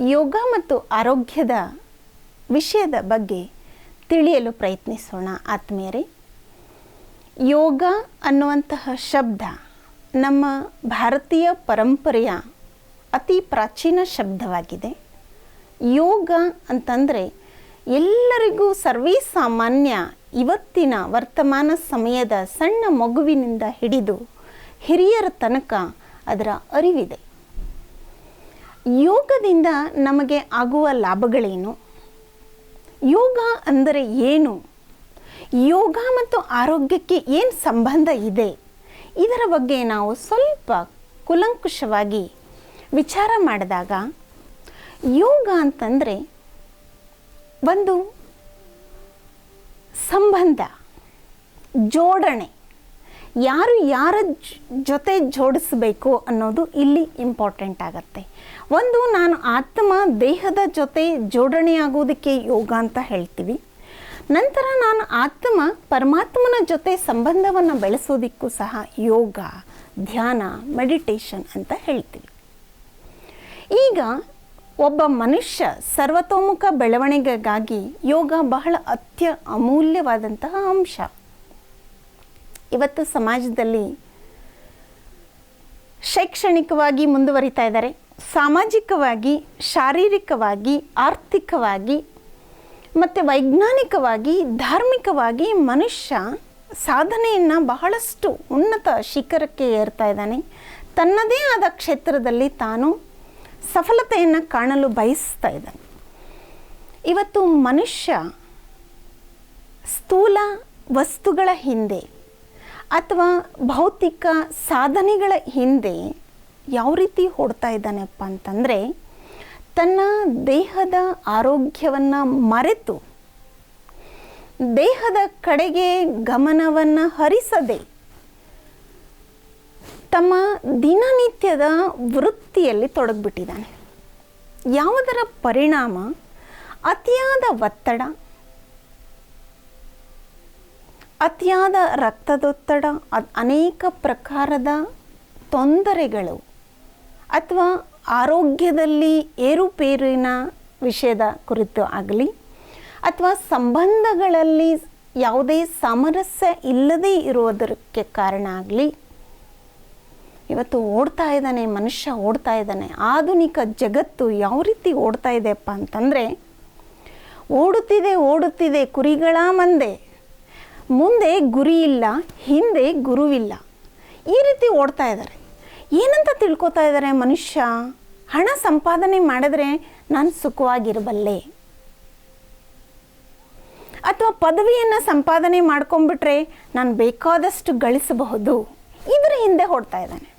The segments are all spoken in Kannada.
ಯೋಗ ಮತ್ತು ಆರೋಗ್ಯದ ವಿಷಯದ ಬಗ್ಗೆ ತಿಳಿಯಲು ಪ್ರಯತ್ನಿಸೋಣ ಆತ್ಮೀಯರೇ. ಯೋಗ ಅನ್ನುವಂತಹ ಶಬ್ದ ನಮ್ಮ ಭಾರತೀಯ ಪರಂಪರೆಯ ಅತಿ ಪ್ರಾಚೀನ ಶಬ್ದವಾಗಿದೆ. ಯೋಗ ಅಂತಂದರೆ ಎಲ್ಲರಿಗೂ ಸರ್ವೇ ಸಾಮಾನ್ಯ ಇವತ್ತಿನ ವರ್ತಮಾನ ಸಮಯದ ಸಣ್ಣ ಮಗುವಿನಿಂದ ಹಿಡಿದು ಹಿರಿಯರ ತನಕ ಅದರ ಅರಿವಿದೆ. ಯೋಗದಿಂದ ನಮಗೆ ಆಗುವ ಲಾಭಗಳೇನು? ಯೋಗ ಅಂದರೆ ಏನು? ಯೋಗ ಮತ್ತು ಆರೋಗ್ಯಕ್ಕೆ ಏನು ಸಂಬಂಧ ಇದೆ? ಇದರ ಬಗ್ಗೆ ನಾವು ಸ್ವಲ್ಪ ಕುಲಂಕುಷವಾಗಿ ವಿಚಾರ ಮಾಡಿದಾಗ, ಯೋಗ ಅಂತಂದರೆ ಒಂದು ಸಂಬಂಧ, ಜೋಡಣೆ. ಯಾರು ಯಾರ ಜೊತೆ ಜೋಡಿಸಬೇಕು ಅನ್ನೋದು ಇಲ್ಲಿ ಇಂಪಾರ್ಟೆಂಟ್ ಆಗತ್ತೆ. ಒಂದು, ನಾನು ಆತ್ಮ ದೇಹದ ಜೊತೆ ಜೋಡಣೆಯಾಗುವುದಕ್ಕೆ ಯೋಗ ಅಂತ ಹೇಳ್ತೀವಿ. ನಂತರ ನಾನು ಆತ್ಮ ಪರಮಾತ್ಮನ ಜೊತೆ ಸಂಬಂಧವನ್ನು ಬೆಳೆಸೋದಕ್ಕೂ ಸಹ ಯೋಗ, ಧ್ಯಾನ ಮೆಡಿಟೇಷನ್ ಅಂತ ಹೇಳ್ತೀವಿ. ಈಗ ಒಬ್ಬ ಮನುಷ್ಯ ಸರ್ವತೋಮುಖ ಬೆಳವಣಿಗೆಗಾಗಿ ಯೋಗ ಬಹಳ ಅತ್ಯ ಅಮೂಲ್ಯವಾದಂತಹ ಅಂಶ. ಇವತ್ತು ಸಮಾಜದಲ್ಲಿ ಶೈಕ್ಷಣಿಕವಾಗಿ ಮುಂದುವರಿತಾ ಇದ್ದಾರೆ. ಸಾಮಾಜಿಕವಾಗಿ, ಶಾರೀರಿಕವಾಗಿ, ಆರ್ಥಿಕವಾಗಿ ಮತ್ತು ವೈಜ್ಞಾನಿಕವಾಗಿ, ಧಾರ್ಮಿಕವಾಗಿ ಮನುಷ್ಯ ಸಾಧನೆಯನ್ನು ಬಹಳಷ್ಟು ಉನ್ನತ ಶಿಖರಕ್ಕೆ ಏರ್ತಾ ಇದ್ದಾನೆ. ತನ್ನದೇ ಆದ ಕ್ಷೇತ್ರದಲ್ಲಿ ತಾನು ಸಫಲತೆಯನ್ನು ಕಾಣಲು ಬಯಸ್ತಾ ಇದ್ದಾನೆ. ಇವತ್ತು ಮನುಷ್ಯ ಸ್ಥೂಲ ವಸ್ತುಗಳ ಹಿಂದೆ ಅಥವಾ ಭೌತಿಕ ಸಾಧನೆಗಳ ಹಿಂದೆ ಯಾವ ರೀತಿ ಹೊಡ್ತಾ ಇದ್ದಾನೆಪ್ಪ ಅಂತಂದರೆ, ತನ್ನ ದೇಹದ ಆರೋಗ್ಯವನ್ನು ಮರೆತು ದೇಹದ ಕಡೆಗೆ ಗಮನವನ್ನು ಹರಿಸದೆ ತಮ್ಮ ದಿನನಿತ್ಯದ ವೃತ್ತಿಯಲ್ಲಿ ತೊಡಗಿಬಿಟ್ಟಿದ್ದಾನೆ. ಯಾವುದರ ಪರಿಣಾಮ? ಅತಿಯಾದ ಒತ್ತಡ ಅತಿಯಾದ ರಕ್ತದೊತ್ತಡ ಅನೇಕ ಪ್ರಕಾರದ ತೊಂದರೆಗಳು ಅಥವಾ ಆರೋಗ್ಯದಲ್ಲಿ ಏರುಪೇರಿನ ವಿಷಯದ ಕುರಿತು ಆಗಲಿ ಅಥವಾ ಸಂಬಂಧಗಳಲ್ಲಿ ಯಾವುದೇ ಸಾಮರಸ್ಯ ಇಲ್ಲದೇ ಇರುವುದಕ್ಕೆ ಕಾರಣ ಆಗಲಿ, ಇವತ್ತು ಓಡ್ತಾ ಇದ್ದಾನೆ, ಮನುಷ್ಯ ಓಡ್ತಾ ಇದ್ದಾನೆ, ಆಧುನಿಕ ಜಗತ್ತು ಯಾವ ರೀತಿ ಓಡ್ತಾ ಇದೆಯಪ್ಪ ಅಂತಂದರೆ, ಓಡುತ್ತಿದೆ ಓಡುತ್ತಿದೆ, ಕುರಿಗಳ ಮಂದೆ. ಮುಂದೆ ಗುರಿ ಇಲ್ಲ, ಹಿಂದೆ ಗುರುವಿಲ್ಲ. ಈ ರೀತಿ ಓಡ್ತಾ ಇದ್ದಾರೆ. ಏನಂತ ತಿಳ್ಕೊತಾ ಇದ್ದಾರೆ ಮನುಷ್ಯ? ಹಣ ಸಂಪಾದನೆ ಮಾಡಿದ್ರೆ ನಾನು ಸುಖವಾಗಿರಬಲ್ಲೆ. ಅಥವಾ ಪದವಿಯನ್ನು ಸಂಪಾದನೆ ಮಾಡ್ಕೊಂಬಿಟ್ರೆ ನಾನು ಬೇಕಾದಷ್ಟು ಗಳಿಸಬಹುದು. ಇದರ ಹಿಂದೆ ಹೊಡ್ತಾ ಇದ್ದಾನೆ.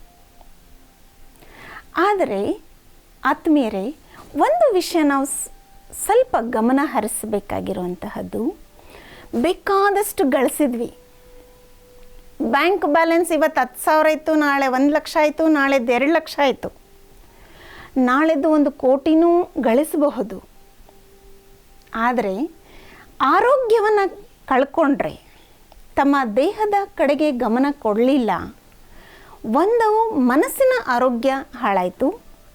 ಆದರೆ ಆತ್ಮೀಯರೇ, ಒಂದು ವಿಷಯ ನಾವು ಸ್ವಲ್ಪ ಗಮನ ಹರಿಸಬೇಕಾಗಿರುವಂತಹದ್ದು ಬೇಕಾದಷ್ಟು ಗಳಿಸಿದ್ವಿ. ಬ್ಯಾಂಕ್ ಬ್ಯಾಲೆನ್ಸ್ ಇವತ್ತು ಹತ್ತು ಸಾವಿರ ಇತ್ತು, ನಾಳೆ ಒಂದು ಲಕ್ಷ ಆಯಿತು ನಾಳೆದು ಎರಡು ಲಕ್ಷ ಆಯಿತು. ನಾಳೆದು ಒಂದು ಕೋಟಿನೂ ಗಳಿಸಬಹುದು. ಆದರೆ ಆರೋಗ್ಯವನ್ನು ಕಳ್ಕೊಂಡ್ರೆ, ತಮ್ಮ ದೇಹದ ಕಡೆಗೆ ಗಮನ ಕೊಡಲಿಲ್ಲ. ಒಂದು ಮನಸ್ಸಿನ ಆರೋಗ್ಯ ಹಾಳಾಯಿತು,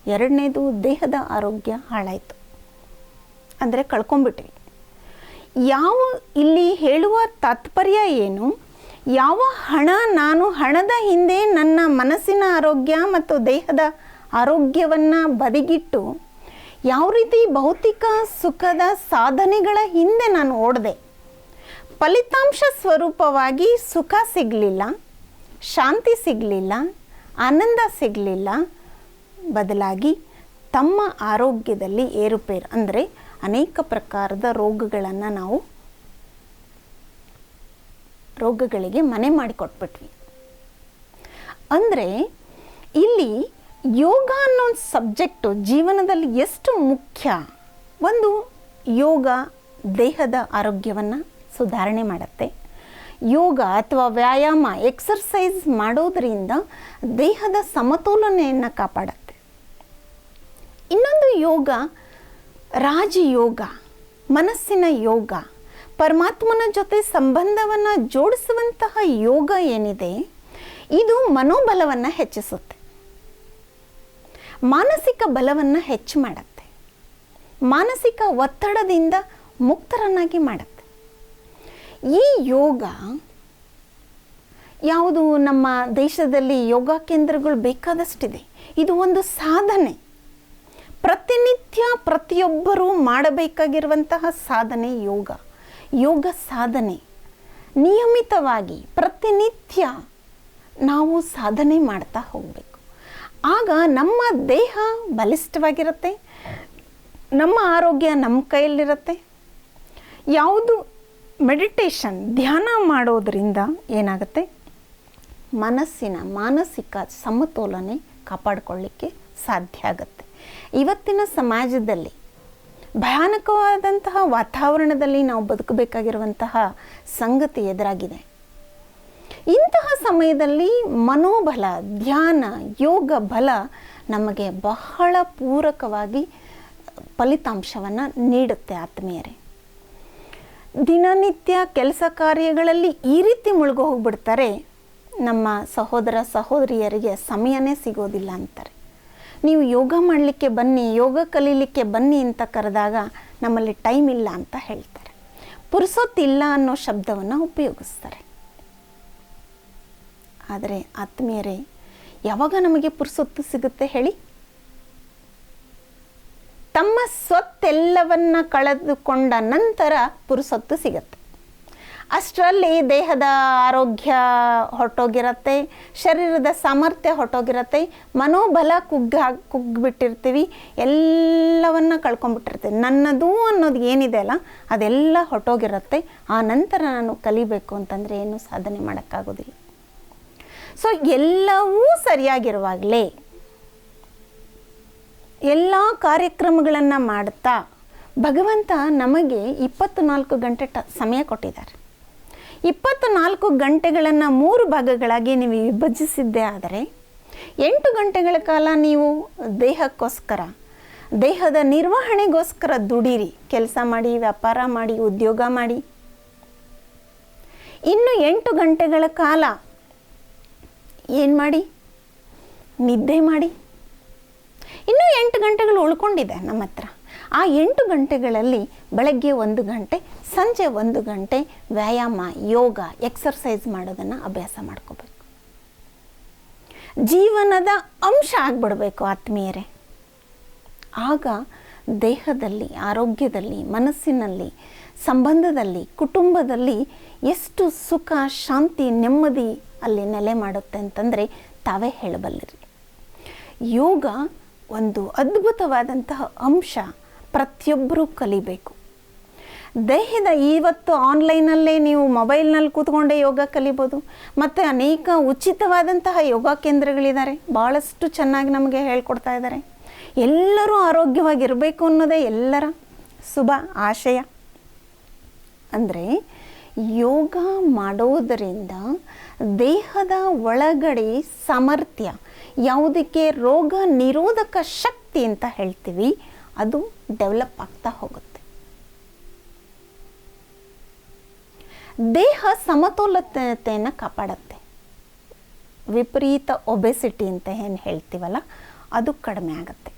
ಎರಡನೇದು ದೇಹದ ಆರೋಗ್ಯ ಹಾಳಾಯಿತು. ಅಂದರೆ ಕಳ್ಕೊಂಬಿಟ್ವಿ ಯಾವ ಇಲ್ಲಿ ಹೇಳುವ ತಾತ್ಪರ್ಯ ಏನು? ಯಾವ ಹಣ ನಾನು ಹಣದ ಹಿಂದೆ ನನ್ನ ಮನಸ್ಸಿನ ಆರೋಗ್ಯ ಮತ್ತು ದೇಹದ ಆರೋಗ್ಯವನ್ನು ಬದಿಗಿಟ್ಟು ಯಾವ ರೀತಿ ಭೌತಿಕ ಸುಖದ ಸಾಧನೆಗಳ ಹಿಂದೆ ನಾನು ಓಡಿದೆ, ಫಲಿತಾಂಶ ಸ್ವರೂಪವಾಗಿ ಸುಖ ಸಿಗಲಿಲ್ಲ, ಶಾಂತಿ ಸಿಗಲಿಲ್ಲ, ಆನಂದ ಸಿಗಲಿಲ್ಲ, ಬದಲಾಗಿ ತಮ್ಮ ಆರೋಗ್ಯದಲ್ಲಿ ಏರುಪೇರು, ಅಂದರೆ ಅನೇಕ ಪ್ರಕಾರದ ರೋಗಗಳನ್ನು ನಾವು ರೋಗಗಳಿಗೆ ಮನೆ ಮಾಡಿಕೊಟ್ಬಿಟ್ವಿ. ಅಂದರೆ ಇಲ್ಲಿ ಯೋಗ ಅನ್ನೋ ಒಂದು ಸಬ್ಜೆಕ್ಟು ಜೀವನದಲ್ಲಿ ಎಷ್ಟು ಮುಖ್ಯ? ಒಂದು ಯೋಗ ದೇಹದ ಆರೋಗ್ಯವನ್ನು ಸುಧಾರಣೆ ಮಾಡುತ್ತೆ. ಯೋಗ ಅಥವಾ ವ್ಯಾಯಾಮ ಎಕ್ಸರ್ಸೈಸ್ ಮಾಡೋದರಿಂದ ದೇಹದ ಸಮತೋಲನೆಯನ್ನು ಕಾಪಾಡುತ್ತೆ. ಇನ್ನೊಂದು ಯೋಗ ರಾಜಯೋಗ, ಮನಸ್ಸಿನ ಯೋಗ, ಪರಮಾತ್ಮನ ಜೊತೆ ಸಂಬಂಧವನ್ನು ಜೋಡಿಸುವಂತಹ ಯೋಗ ಏನಿದೆ, ಇದು ಮನೋಬಲವನ್ನು ಹೆಚ್ಚಿಸುತ್ತೆ. ಮಾನಸಿಕ ಬಲವನ್ನು ಹೆಚ್ಚು ಮಾಡುತ್ತೆ. ಮಾನಸಿಕ ಒತ್ತಡದಿಂದ ಮುಕ್ತರನ್ನಾಗಿ ಮಾಡುತ್ತೆ. ಈ ಯೋಗ ಯಾವುದು ನಮ್ಮ ದೇಶದಲ್ಲಿ ಯೋಗ ಕೇಂದ್ರಗಳು ಬೇಕಾದಷ್ಟಿದೆ. ಇದು ಒಂದು ಸಾಧನೆ. ಪ್ರತಿನಿತ್ಯ ಪ್ರತಿಯೊಬ್ಬರೂ ಮಾಡಬೇಕಾಗಿರುವಂತಹ ಸಾಧನೆ ಯೋಗ. ಯೋಗ ಸಾಧನೆ. ನಿಯಮಿತವಾಗಿ ಪ್ರತಿನಿತ್ಯ ನಾವು ಸಾಧನೆ ಮಾಡ್ತಾ ಹೋಗಬೇಕು. ಆಗ ನಮ್ಮ ದೇಹ ಬಲಿಷ್ಠವಾಗಿರುತ್ತೆ. ನಮ್ಮ ಆರೋಗ್ಯ ನಮ್ಮ ಕೈಯಲ್ಲಿರುತ್ತೆ. ಯಾವುದು ಮೆಡಿಟೇಷನ್, ಧ್ಯಾನ ಮಾಡೋದರಿಂದ ಏನಾಗುತ್ತೆ? ಮನಸ್ಸಿನ ಮಾನಸಿಕ ಸಮತೋಲನೆ ಕಾಪಾಡಿಕೊಳ್ಳಿಕ್ಕೆ ಸಾಧ್ಯ ಆಗುತ್ತೆ. ಇವತ್ತಿನ ಸಮಾಜದಲ್ಲಿ ಭಯಾನಕವಾದಂತಹ ವಾತಾವರಣದಲ್ಲಿ ನಾವು ಬದುಕಬೇಕಾಗಿರುವಂತಹ ಸಂಗತಿ ಎದುರಾಗಿದೆ. ಇಂತಹ ಸಮಯದಲ್ಲಿ ಮನೋಬಲ, ಧ್ಯಾನ, ಯೋಗ, ಬಲ ನಮಗೆ ಬಹಳ ಪೂರಕವಾಗಿ ಫಲಿತಾಂಶವನ್ನು ನೀಡುತ್ತೆ ಆತ್ಮೀಯರೇ. ದಿನನಿತ್ಯ ಕೆಲಸ ಕಾರ್ಯಗಳಲ್ಲಿ ಈ ರೀತಿ ಮುಳುಗು ಹೋಗ್ಬಿಡ್ತಾರೆ, ನಮ್ಮ ಸಹೋದರ ಸಹೋದರಿಯರಿಗೆ ಸಮಯನೇ ಸಿಗೋದಿಲ್ಲ ಅಂತಾರೆ. ನೀವು ಯೋಗ ಮಾಡಲಿಕ್ಕೆ ಬನ್ನಿ, ಯೋಗ ಕಲೀಲಿಕ್ಕೆ ಬನ್ನಿ ಅಂತ ಕರೆದಾಗ ನಮ್ಮಲ್ಲಿ ಟೈಮ್ ಇಲ್ಲ ಅಂತ ಹೇಳ್ತಾರೆ. ಪುರುಸೊತ್ತಿಲ್ಲ ಅನ್ನೋ ಶಬ್ದವನ್ನು ಉಪಯೋಗಿಸ್ತಾರೆ. ಆದರೆ ಆತ್ಮೀಯರೇ, ಯಾವಾಗ ನಮಗೆ ಪುರುಸೊತ್ತು ಸಿಗುತ್ತೆ ಹೇಳಿ? ತಮ್ಮ ಸ್ವತ್ತೆಲ್ಲವನ್ನ ಕಳೆದುಕೊಂಡ ನಂತರ ಪುರುಸೊತ್ತು ಸಿಗುತ್ತೆ. ಅಷ್ಟರಲ್ಲಿ ದೇಹದ ಆರೋಗ್ಯ ಹೊರಟೋಗಿರತ್ತೆ, ಶರೀರದ ಸಾಮರ್ಥ್ಯ ಹೊರಟೋಗಿರತ್ತೆ, ಮನೋಬಲ ಕುಗ್ಗ, ಕುಗ್ಗಿಬಿಟ್ಟಿರ್ತೀವಿ, ಎಲ್ಲವನ್ನ ಕಳ್ಕೊಂಡ್ಬಿಟ್ಟಿರ್ತೀವಿ ನನ್ನದು ಅನ್ನೋದು ಏನಿದೆ ಅಲ್ಲ, ಅದೆಲ್ಲ ಹೊರಟೋಗಿರತ್ತೆ. ಆ ನಂತರ ನಾನು ಕಲಿಬೇಕು ಅಂತಂದರೆ ಏನು ಸಾಧನೆ ಮಾಡೋಕ್ಕಾಗೋದಿಲ್ಲ. ಸೊ ಎಲ್ಲವೂ ಸರಿಯಾಗಿರುವಾಗಲೇ, ಎಲ್ಲ ಕಾರ್ಯಕ್ರಮಗಳನ್ನು ಮಾಡ್ತಾ ಭಗವಂತ ನಮಗೆ ಇಪ್ಪತ್ತು ನಾಲ್ಕು ಗಂಟೆ ಟ, ಸಮಯ ಕೊಟ್ಟಿದ್ದಾರೆ. ಇಪ್ಪತ್ತು ನಾಲ್ಕು ಗಂಟೆಗಳನ್ನು ಮೂರು ಭಾಗಗಳಾಗಿ ನೀವು ವಿಭಜಿಸಿದ್ದೇ ಆದರೆ ಎಂಟು ಗಂಟೆಗಳ ಕಾಲ ನೀವು ದೇಹಕ್ಕೋಸ್ಕರ, ದೇಹದ ನಿರ್ವಹಣೆಗೋಸ್ಕರ ದುಡೀರಿ, ಕೆಲಸ ಮಾಡಿ, ವ್ಯಾಪಾರ ಮಾಡಿ, ಉದ್ಯೋಗ ಮಾಡಿ. ಇನ್ನು ಎಂಟು ಗಂಟೆಗಳ ಕಾಲ ಏನು ಮಾಡಿ? ನಿದ್ದೆ ಮಾಡಿ. ಇನ್ನೂ ಎಂಟು ಗಂಟೆಗಳು ಉಳ್ಕೊಂಡಿದೆ ನಮ್ಮ ಹತ್ರ ಆ ಎಂಟು ಗಂಟೆಗಳಲ್ಲಿ ಬೆಳಗ್ಗೆ ಒಂದು ಗಂಟೆ, ಸಂಜೆ ಒಂದು ಗಂಟೆ ವ್ಯಾಯಾಮ, ಯೋಗ ಎಕ್ಸರ್ಸೈಸ್ ಮಾಡೋದನ್ನು ಅಭ್ಯಾಸ ಮಾಡ್ಕೋಬೇಕು. ಜೀವನದ ಅಂಶ ಆಗಿಬಿಡಬೇಕು ಆತ್ಮೀಯರೇ. ಆಗ ದೇಹದಲ್ಲಿ, ಆರೋಗ್ಯದಲ್ಲಿ, ಮನಸ್ಸಿನಲ್ಲಿ, ಸಂಬಂಧದಲ್ಲಿ, ಕುಟುಂಬದಲ್ಲಿ ಎಷ್ಟು ಸುಖ, ಶಾಂತಿ, ನೆಮ್ಮದಿ ಅಲ್ಲಿ ನೆಲೆ ಮಾಡುತ್ತೆ ಅಂತಂದರೆ ತಾವೇ ಹೇಳಬಲ್ಲಿರಿ. ಯೋಗ ಒಂದು ಅದ್ಭುತವಾದಂತಹ ಅಂಶ. ಪ್ರತಿಯೊಬ್ಬರೂ ಕಲಿಬೇಕು. ದೇಹದ ಇವತ್ತು ಆನ್ಲೈನಲ್ಲೇ ನೀವು ಮೊಬೈಲ್ನಲ್ಲಿ ಕೂತ್ಕೊಂಡೇ ಯೋಗ ಕಲಿಬೋದು. ಮತ್ತು ಅನೇಕ ಉಚಿತವಾದಂತಹ ಯೋಗ ಕೇಂದ್ರಗಳಿದ್ದಾರೆ. ಭಾಳಷ್ಟು ಚೆನ್ನಾಗಿ ನಮಗೆ ಹೇಳ್ಕೊಡ್ತಾ ಇದ್ದಾರೆ. ಎಲ್ಲರೂ ಆರೋಗ್ಯವಾಗಿರಬೇಕು ಅನ್ನೋದೇ ಎಲ್ಲರ ಶುಭ ಆಶಯ. ಅಂದರೆ ಯೋಗ ಮಾಡೋದರಿಂದ ದೇಹದ ಒಳಗಡೆ ಸಾಮರ್ಥ್ಯ, ಯಾವುದಕ್ಕೆ ರೋಗ ನಿರೋಧಕ ಶಕ್ತಿ ಅಂತ ಹೇಳ್ತೀವಿ ಅದು ಡೆವಲಪ್ ಆಗ್ತಾ ಹೋಗುತ್ತೆ. ದೇಹ ಸಮತೋಲತೆಯನ್ನು ಕಾಪಾಡುತ್ತೆ. ವಿಪರೀತ ಒಬೆಸಿಟಿ ಅಂತ ಏನು ಹೇಳ್ತೀವಲ್ಲ, ಅದು ಕಡಿಮೆ ಆಗುತ್ತೆ.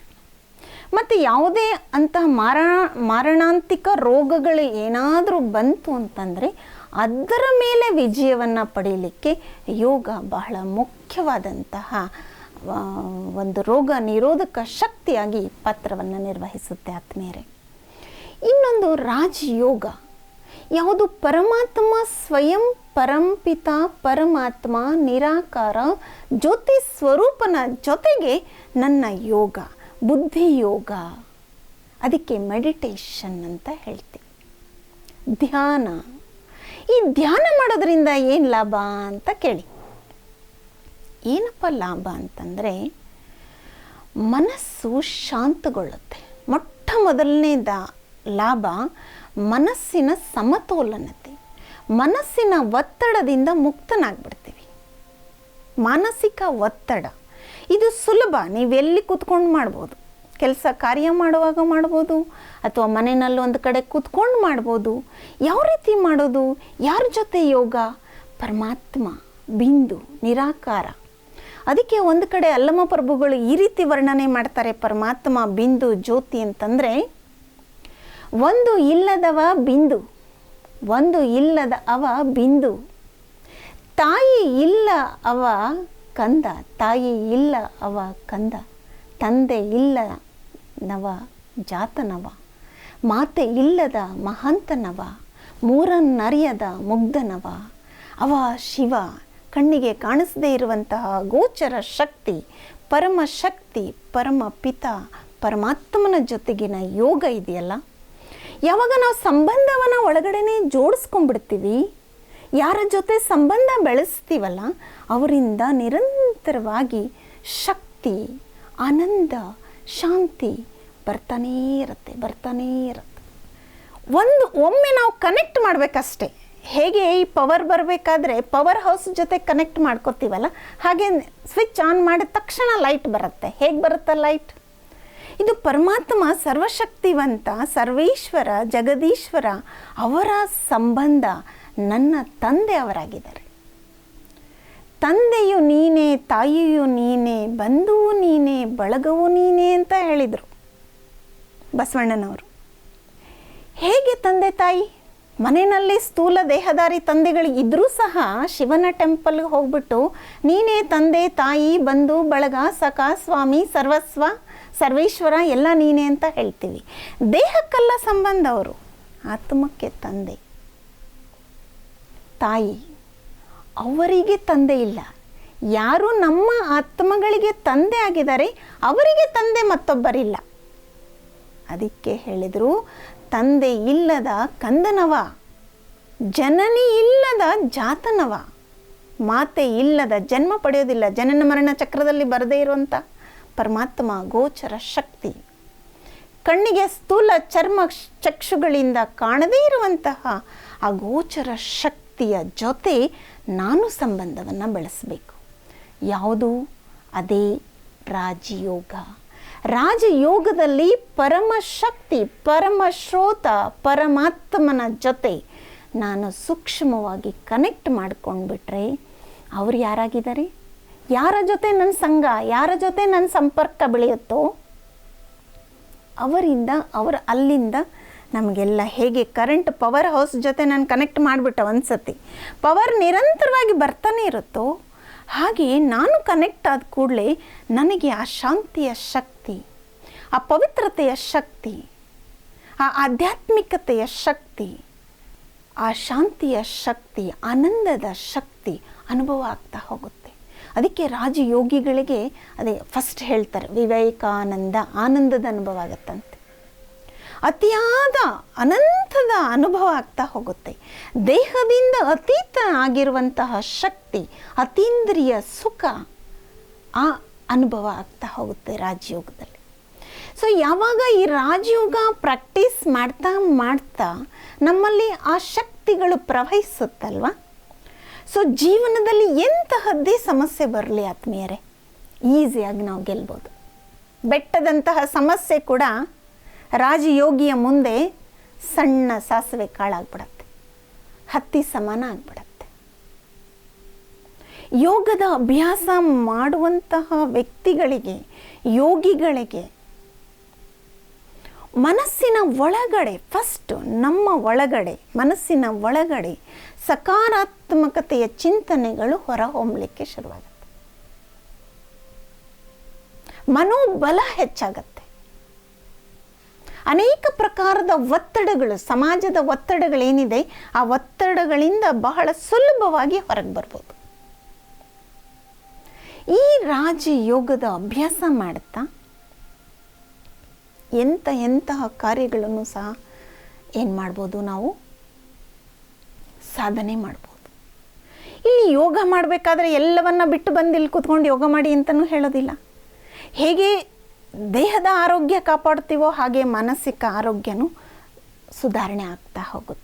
ಮತ್ತು ಯಾವುದೇ ಅಂತಹ ಮಾರ ಮಾರಣಾಂತಿಕ ರೋಗಗಳು ಏನಾದರೂ ಬಂತು ಅಂತಂದರೆ ಅದರ ಮೇಲೆ ವಿಜಯವನ್ನು ಪಡೀಲಿಕ್ಕೆ ಯೋಗ ಬಹಳ ಮುಖ್ಯವಾದಂತಹ ಒಂದು ರೋಗ ನಿರೋಧಕ ಶಕ್ತಿಯಾಗಿ ಪಾತ್ರವನ್ನು ನಿರ್ವಹಿಸುತ್ತೆ ಆತ್ಮೀಯರೇ. ಇನ್ನೊಂದು ರಾಜಯೋಗ. ಯಾವುದು ಪರಮಾತ್ಮ ಸ್ವಯಂ ಪರಂಪಿತ ಪರಮಾತ್ಮ ನಿರಾಕಾರ ಜ್ಯೋತಿ ಸ್ವರೂಪನ ಜೊತೆಗೆ ನನ್ನ ಯೋಗ, ಬುದ್ಧಿ ಯೋಗ. ಅದಕ್ಕೆ ಮೆಡಿಟೇಷನ್ ಅಂತ ಹೇಳ್ತೀವಿ. ಧ್ಯಾನ. ಈ ಧ್ಯಾನ ಮಾಡೋದ್ರಿಂದ ಏನು ಲಾಭ ಅಂತ ಕೇಳಿ. ಏನಪ್ಪ ಲಾಭ ಅಂತಂದರೆ ಮನಸ್ಸು ಶಾಂತಗೊಳ್ಳುತ್ತೆ. ಮೊಟ್ಟ ಮೊದಲನೇದ ಲಾಭ ಮನಸ್ಸಿನ ಸಮತೋಲನತೆ. ಮನಸ್ಸಿನ ಒತ್ತಡದಿಂದ ಮುಕ್ತನಾಗ್ಬಿಡ್ತೀವಿ. ಮಾನಸಿಕ ಒತ್ತಡ. ಇದು ಸುಲಭ. ನೀವೆಲ್ಲಿ ಕೂತ್ಕೊಂಡು ಮಾಡ್ಬೋದು. ಕೆಲಸ ಕಾರ್ಯ ಮಾಡುವಾಗ ಮಾಡ್ಬೋದು, ಅಥವಾ ಮನೆಯಲ್ಲಿ ಒಂದು ಕಡೆ ಕೂತ್ಕೊಂಡು ಮಾಡ್ಬೋದು. ಯಾವ ರೀತಿ ಮಾಡೋದು? ಯಾರ ಜೊತೆ ಯೋಗ? ಪರಮಾತ್ಮ, ಬಿಂದು, ನಿರಾಕಾರ. ಅದಕ್ಕೆ ಒಂದು ಕಡೆ ಅಲ್ಲಮ ಪ್ರಭುಗಳು ಈ ರೀತಿ ವರ್ಣನೆ ಮಾಡ್ತಾರೆ, ಪರಮಾತ್ಮ ಬಿಂದು ಜ್ಯೋತಿ ಅಂತಂದರೆ, ಒಂದು ಇಲ್ಲದವ ಬಿಂದು, ಒಂದು ಇಲ್ಲದ ಅವ ಬಿಂದು, ತಾಯಿ ಇಲ್ಲ ಅವ ಕಂದ, ತಾಯಿ ಇಲ್ಲ ಅವ ಕಂದ, ತಂದೆ ಇಲ್ಲ ನವ ಜಾತನವ, ಮಾತೆ ಇಲ್ಲದ ಮಹಾಂತನವ, ಮೂರನ್ನರಿಯದ ಮುಗ್ಧನವ, ಅವ ಶಿವ ಕಣ್ಣಿಗೆ ಕಾಣಿಸದೇ ಇರುವಂತಹ ಗೋಚರ ಶಕ್ತಿ, ಪರಮ ಶಕ್ತಿ, ಪರಮ ಪಿತ, ಪರಮಾತ್ಮನ ಜೊತೆಗಿನ ಯೋಗ ಇದೆಯಲ್ಲ? ಯಾವಾಗ ನಾವು ಸಂಬಂಧವನ್ನು ಒಳಗಡೆನೆ ಜೋಡಿಸ್ಕೊಂಡ್ಬಿಡ್ತೀವಿ, ಯಾರ ಜೊತೆ ಸಂಬಂಧ ಬೆಳೆಸ್ತೀವಲ್ಲ, ಅವರಿಂದ ನಿರಂತರವಾಗಿ ಶಕ್ತಿ, ಆನಂದ, ಶಾಂತಿ ಬರ್ತಾನೇ ಇರುತ್ತೆ ಬರ್ತಾನೇ ಇರುತ್ತೆ. ಒಂದು ಒಮ್ಮೆ ನಾವು ಕನೆಕ್ಟ್ ಮಾಡಬೇಕಷ್ಟೆ. ಹೇಗೆ ಈ ಪವರ್ ಬರಬೇಕಾದ್ರೆ ಪವರ್ ಹೌಸ್ ಜೊತೆ ಕನೆಕ್ಟ್ ಮಾಡ್ಕೋತೀವಲ್ಲ? ಹಾಗೆ ಸ್ವಿಚ್ ಆನ್ ಮಾಡಿದ ತಕ್ಷಣ ಲೈಟ್ ಬರುತ್ತೆ. ಹೇಗೆ ಬರುತ್ತೆ ಲೈಟ್ ಇದು ಪರಮಾತ್ಮ ಸರ್ವಶಕ್ತಿವಂತ ಸರ್ವೇಶ್ವರ, ಜಗದೀಶ್ವರ ಅವರ ಸಂಬಂಧ, ನನ್ನ ತಂದೆ ಅವರಾಗಿದ್ದಾರೆ. ತಂದೆಯು ನೀನೇ, ತಾಯಿಯು ನೀನೇ, ಬಂಧುವು ನೀನೇ, ಬಳಗವು ನೀನೇ ಅಂತ ಹೇಳಿದರು ಬಸವಣ್ಣನವರು. ಹೇಗೆ ತಂದೆ ತಾಯಿ? ಮನೆಯಲ್ಲಿ ಸ್ಥೂಲ ದೇಹದಾರಿ ತಂದೆಗಳು ಇದ್ದರೂ ಸಹ ಶಿವನ ಟೆಂಪಲ್ಗೆ ಹೋಗ್ಬಿಟ್ಟು, ನೀನೇ ತಂದೆ, ತಾಯಿ, ಬಂಧು, ಬಳಗ, ಸಖ, ಸ್ವಾಮಿ, ಸರ್ವಸ್ವ, ಸರ್ವೇಶ್ವರ ಎಲ್ಲ ನೀನೇ ಅಂತ ಹೇಳ್ತೀವಿ. ದೇಹಕ್ಕೆಲ್ಲ ಸಂಬಂಧ ಅವರು ಆತ್ಮಕ್ಕೆ ತಂದೆ. ತಾಯಿ, ಅವರಿಗೆ ತಂದೆ ಇಲ್ಲ. ಯಾರು ನಮ್ಮ ಆತ್ಮಗಳಿಗೆ ತಂದೆ ಆಗಿದ್ದಾರೆ, ಅವರಿಗೆ ತಂದೆ ಮತ್ತೊಬ್ಬರಿಲ್ಲ. ಅದಕ್ಕೆ ಹೇಳಿದರು ತಂದೆ ಇಲ್ಲದ ಕಂದನವ, ಜನನಿ ಇಲ್ಲದ ಜಾತನವ, ಮಾತೆ ಇಲ್ಲದ ಜನ್ಮ ಪಡೆಯೋದಿಲ್ಲ, ಜನನ ಮರಣ ಚಕ್ರದಲ್ಲಿ ಬರದೇ ಇರುವಂಥ ಪರಮಾತ್ಮ ಗೋಚರ ಶಕ್ತಿ. ಕಣ್ಣಿಗೆ ಸ್ಥೂಲ ಚರ್ಮ ಚಕ್ಷುಗಳಿಂದ ಕಾಣದೇ ಇರುವಂತಹ ಆ ಗೋಚರ ಶಕ್ತಿಯ ಜೊತೆ ನಾನು ಸಂಬಂಧವನ್ನು ಬೆಳೆಸಬೇಕು. ಯಾವುದು? ಅದೇ ರಾಜಯೋಗ ರಾಜಯೋಗದಲ್ಲಿ ಪರಮ ಶಕ್ತಿ ಪರಮ ಶ್ರೋತ ಪರಮಾತ್ಮನ ಜೊತೆ ನಾನು ಸೂಕ್ಷ್ಮವಾಗಿ ಕನೆಕ್ಟ್ ಮಾಡ್ಕೊಂಡ್ಬಿಟ್ರೆ ಅವ್ರು ಯಾರಾಗಿದ್ದಾರೆ? ಯಾರ ಜೊತೆ ನನ್ನ ಸಂಘ, ಯಾರ ಜೊತೆ ನನ್ನ ಸಂಪರ್ಕ ಬೆಳೆಯುತ್ತೋ ಅವರಿಂದ, ಅವರ ಅಲ್ಲಿಂದ ನಮಗೆಲ್ಲ ಹೇಗೆ ಕರೆಂಟ್ ಪವರ್ ಹೌಸ್ ಜೊತೆ ನಾನು ಕನೆಕ್ಟ್ ಮಾಡಿಬಿಟ್ಟೆ ಒಂದು ಸತಿ ಪವರ್ ನಿರಂತರವಾಗಿ ಬರ್ತಾನೆ ಇರುತ್ತೋ ಹಾಗೆ ನಾನು ಕನೆಕ್ಟ್ ಆದ ಕೂಡಲೇ ನನಗೆ ಆ ಶಾಂತಿಯ ಶಕ್ತಿ, ಆ ಪವಿತ್ರತೆಯ ಶಕ್ತಿ, ಆ ಆಧ್ಯಾತ್ಮಿಕತೆಯ ಶಕ್ತಿ, ಆ ಶಾಂತಿಯ ಶಕ್ತಿ, ಆನಂದದ ಶಕ್ತಿ ಅನುಭವ ಆಗ್ತಾ ಹೋಗುತ್ತೆ. ಅದಕ್ಕೆ ರಾಜಯೋಗಿಗಳಿಗೆ ಅದೇ ಫಸ್ಟ್ ಹೇಳ್ತಾರೆ, ವಿವೇಕಾನಂದ ಆನಂದದ ಅನುಭವ ಆಗತ್ತಂತೆ. ಅತಿಯಾದ, ಅನಂತದ ಅನುಭವ ಆಗ್ತಾ ಹೋಗುತ್ತೆ. ದೇಹದಿಂದ ಅತೀತ ಆಗಿರುವಂತಹ ಶಕ್ತಿ, ಅತೀಂದ್ರಿಯ ಸುಖ ಆ ಅನುಭವ ಆಗ್ತಾ ಹೋಗುತ್ತೆ ರಾಜಯೋಗದಲ್ಲಿ. ಸೊ ಯಾವಾಗ ಈ ರಾಜಯೋಗ ಪ್ರಾಕ್ಟೀಸ್ ಮಾಡ್ತಾ ಮಾಡ್ತಾ ನಮ್ಮಲ್ಲಿ ಆ ಶಕ್ತಿಗಳು ಪ್ರವಹಿಸುತ್ತಲ್ವ? ಸೊ ಜೀವನದಲ್ಲಿ ಎಂತಹದ್ದೇ ಸಮಸ್ಯೆ ಬರಲಿ ಆತ್ಮೀಯರೇ. ಈಸಿಯಾಗಿ ನಾವು ಗೆಲ್ಬೋದು. ಬೆಟ್ಟದಂತಹ ಸಮಸ್ಯೆ ಕೂಡ ರಾಜಯೋಗಿಯ ಮುಂದೆ ಸಣ್ಣ ಸಾಸಿವೆ ಕಾಳಾಗ್ಬಿಡತ್ತೆ. ಹತ್ತಿ ಸಮಾನ ಆಗ್ಬಿಡತ್ತೆ. ಯೋಗದ ಅಭ್ಯಾಸ ಮಾಡುವಂತಹ ವ್ಯಕ್ತಿಗಳಿಗೆ, ಯೋಗಿಗಳಿಗೆ ಮನಸ್ಸಿನ ಒಳಗಡೆ ಫಸ್ಟ್ ನಮ್ಮ ಒಳಗಡೆ, ಮನಸ್ಸಿನ ಒಳಗಡೆ ಸಕಾರಾತ್ಮಕತೆಯ ಚಿಂತನೆಗಳು ಹೊರಹೊಮ್ಮಲಿಕ್ಕೆ ಶುರುವಾಗುತ್ತೆ. ಮನೋಬಲ ಹೆಚ್ಚಾಗತ್ತೆ. ಅನೇಕ ಪ್ರಕಾರದ ಒತ್ತಡಗಳು, ಸಮಾಜದ ಒತ್ತಡಗಳೇನಿದೆ, ಆ ಒತ್ತಡಗಳಿಂದ ಬಹಳ ಸುಲಭವಾಗಿ ಹೊರಗೆ ಬರ್ಬೋದು. ಈ ರಾಜಯೋಗದ ಅಭ್ಯಾಸ ಮಾಡುತ್ತಾ ಎಂಥ ಎಂತಹ ಕಾರ್ಯಗಳನ್ನು ಸಹ ಏನು ಮಾಡ್ಬೋದು ನಾವು? ಸಾಧನೆ ಮಾಡ್ಬೋದು. ಇಲ್ಲಿ ಯೋಗ ಮಾಡಬೇಕಾದ್ರೆ ಎಲ್ಲವನ್ನ ಬಿಟ್ಟು ಬಂದು ಇಲ್ಲಿ ಕೂತ್ಕೊಂಡು ಯೋಗ ಮಾಡಿ ಅಂತಲೂ ಹೇಳೋದಿಲ್ಲ. ಹೇಗೆ ದೇಹದ ಆರೋಗ್ಯ ಕಾಪಾಡ್ತೀವೋ ಹಾಗೆ ಮಾನಸಿಕ ಆರೋಗ್ಯನೂ ಸುಧಾರಣೆ ಆಗ್ತಾ ಹೋಗುತ್ತೆ.